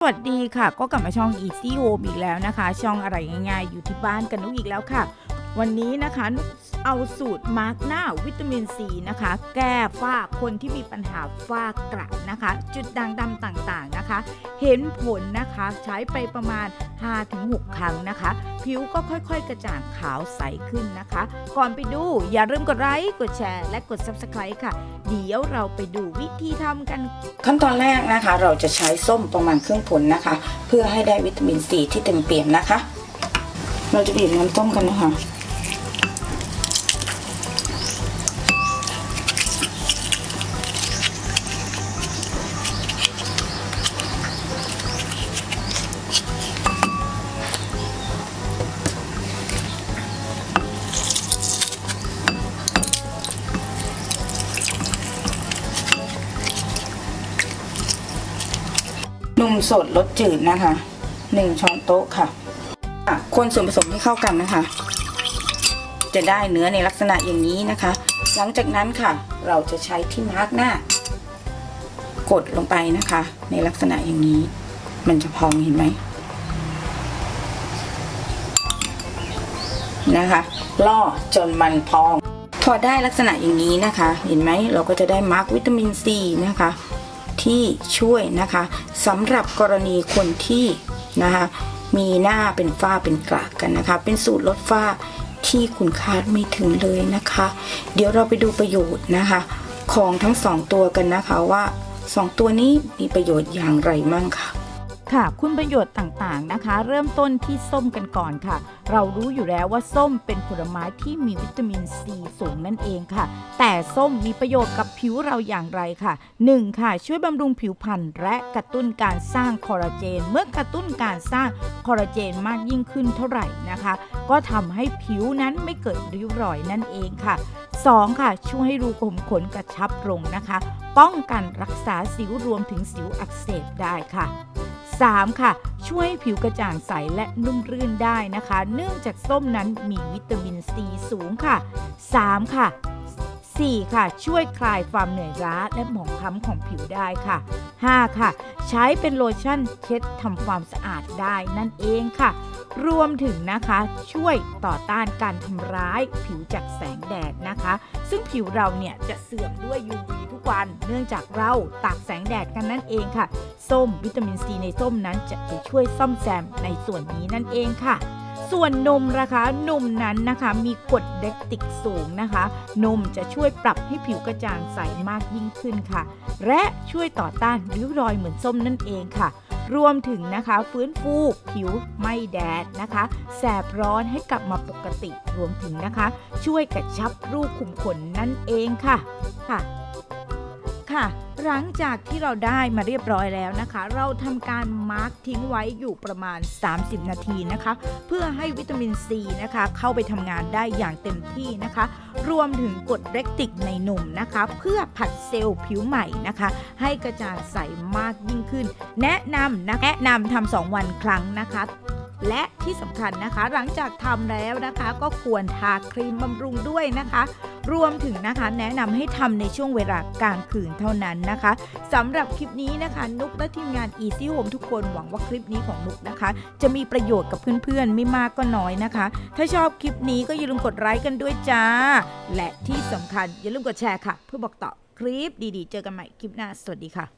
สวัสดีค่ะ ก็กลับมาช่อง Easy Home อีกแล้วนะคะ ช่องอะไรง่ายๆ อยู่ที่บ้านกันนุกอีกแล้วค่ะ วันนี้นะคะนุกเอาสูตรมาร์กหน้าวิตามินซีนะคะ แก้ฝ้าคนที่มีปัญหาฝ้ากระนะคะ จุดด่างดำต่างๆนะคะ เห็นผลนะคะใช้ไปประมาณ 5-6 ครั้งนะคะ ผิวก็ค่อยๆ กระจ่างขาวใสขึ้นนะคะ ก่อนไปดูอย่าลืมกดไลค์กดแชร์ และกด Subscribe ค่ะ เดี๋ยวเราไปดูวิธีทำกัน ขั้นตอนแรกนะคะ เราจะใช้ส้มประมาณครึ่งผลนะคะ เพื่อให้ได้วิตามินซีที่เต็มเปี่ยมนะคะ เราจะบีบน้ำต้มกันนะคะ นมสดรสจืดนะคะหนึ่งช้อนโต๊ะค่ะอะ คนส่วนผสมให้เข้ากันนะคะ จะได้เนื้อในลักษณะอย่างนี้นะคะ หลังจากนั้นค่ะ เราจะใช้ที่มาร์กหน้า กดลงไปนะคะ ในลักษณะอย่างนี้ มันจะพองเห็นไหมนะคะล่อจนมันพอง พอได้ลักษณะอย่างนี้นะคะ เห็นไหมเราก็จะได้มาร์กวิตามินซีนะคะ ที่ช่วยนะคะสำหรับกรณีคนที่นะคะมีหน้าเป็นฝ้าเป็นกระกันนะคะ เป็นสูตรลดฝ้าที่คุณคาดไม่ถึงเลยนะคะ เดี๋ยวเราไปดูประโยชน์นะคะ ของทั้งสองตัวกันนะคะว่าสองตัวนี้มีประโยชน์อย่างไรมั่งค่ะ ค่ะ คุณประโยชน์ต่างๆนะคะ เริ่มต้นที่ส้มกันก่อนค่ะ เรารู้อยู่แล้วว่าส้มเป็นผลไม้ที่มีวิตามินซีสูงนั่นเองค่ะ แต่ส้มมีประโยชน์กับผิวเราอย่างไรค่ะ 1. ค่ะ ช่วยบำรุงผิวพรรณและกระตุ้นการสร้างคอลลาเจน เมื่อกระตุ้นการสร้างคอลลาเจนมากยิ่งขึ้นเท่าไหร่นะคะ ก็ทำให้ผิวนั้นไม่เกิดริ้วรอยนั่นเองค่ะ 2. ค่ะ ช่วยให้รูขุมขนกระชับลงนะคะ ป้องกันรักษาสิวรวมถึงสิวอักเสบได้ค่ะ 3. ค่ะ ช่วยให้ผิวกระจ่างใสและนุ่มรื่นได้นะคะ เนื่องจากส้มนั้นมีวิตามินซีสูงค่ะ 3. ค่ะ 4. ค่ะ ช่วยคลายความเหนื่อยล้าและหมองคล้ำของผิวได้ค่ะ 5. ค่ะ ใช้เป็นโลชั่นเช็ดทำความสะอาดได้นั่นเองค่ะ รวมถึงนะคะช่วยต่อต้านการทำร้ายผิวจากแสงแดดนะคะ ซึ่งผิวเราเนี่ยจะเสื่อมด้วย UV ทุกวัน เนื่องจากเราตากแสงแดดกันนั่นเองค่ะ ส้มวิตามินซีในส้มนั้นจะไปช่วยซ่อมแซมในส่วนนี้นั่นเองค่ะ ส่วนนมนะคะนมนั้นนะคะมีกรดเลคติกสูงนะคะ นมจะช่วยปรับให้ผิวกระจ่างใสมากยิ่งขึ้นค่ะ และช่วยต่อต้านริ้วรอยเหมือนส้มนั่นเองค่ะ รวมถึงนะคะฟื้นฟูผิวไม่แดดนะคะ แสบร้อนให้กลับมาปกติรวมถึงนะคะ ช่วยกระชับรูขุมขนนั่นเองค่ะค่ะ ค่ะ หลังจากที่เราได้มาเรียบร้อยแล้วนะคะ เราทำการมาร์กทิ้งไว้อยู่ประมาณ 30 นาทีนะคะ เพื่อให้วิตามินซีนะคะ เข้าไปทำงานได้อย่างเต็มที่นะคะ รวมถึงกรดเลคติกในหนุ่มนะคะ เพื่อผัดเซลล์ผิวใหม่นะคะ ให้กระจ่างใสมากยิ่งขึ้น แนะนำนะแนะนำทำสองวันครั้งนะคะ และที่สำคัญนะคะ หลังจากทำแล้วนะคะก็ควรทาครีมบำรุงด้วยนะคะ รวมถึงนะคะแนะนำให้ทำในช่วงเวลากลางคืนเท่านั้นนะคะสำหรับคลิปนี้นะคะนุกและทีมงาน Easy Home ทุกคนหวังว่าคลิปนี้ของนุกนะคะ จะมีประโยชน์กับเพื่อนๆ ไม่มากก็น้อยนะคะ ถ้าชอบคลิปนี้ก็อย่าลืมกดไลค์กันด้วยจ้า และที่สำคัญอย่าลืมกดแชร์ค่ะ เพื่อบอกต่อคลิปดีๆ เจอกันใหม่คลิปหน้าสวัสดีค่ะ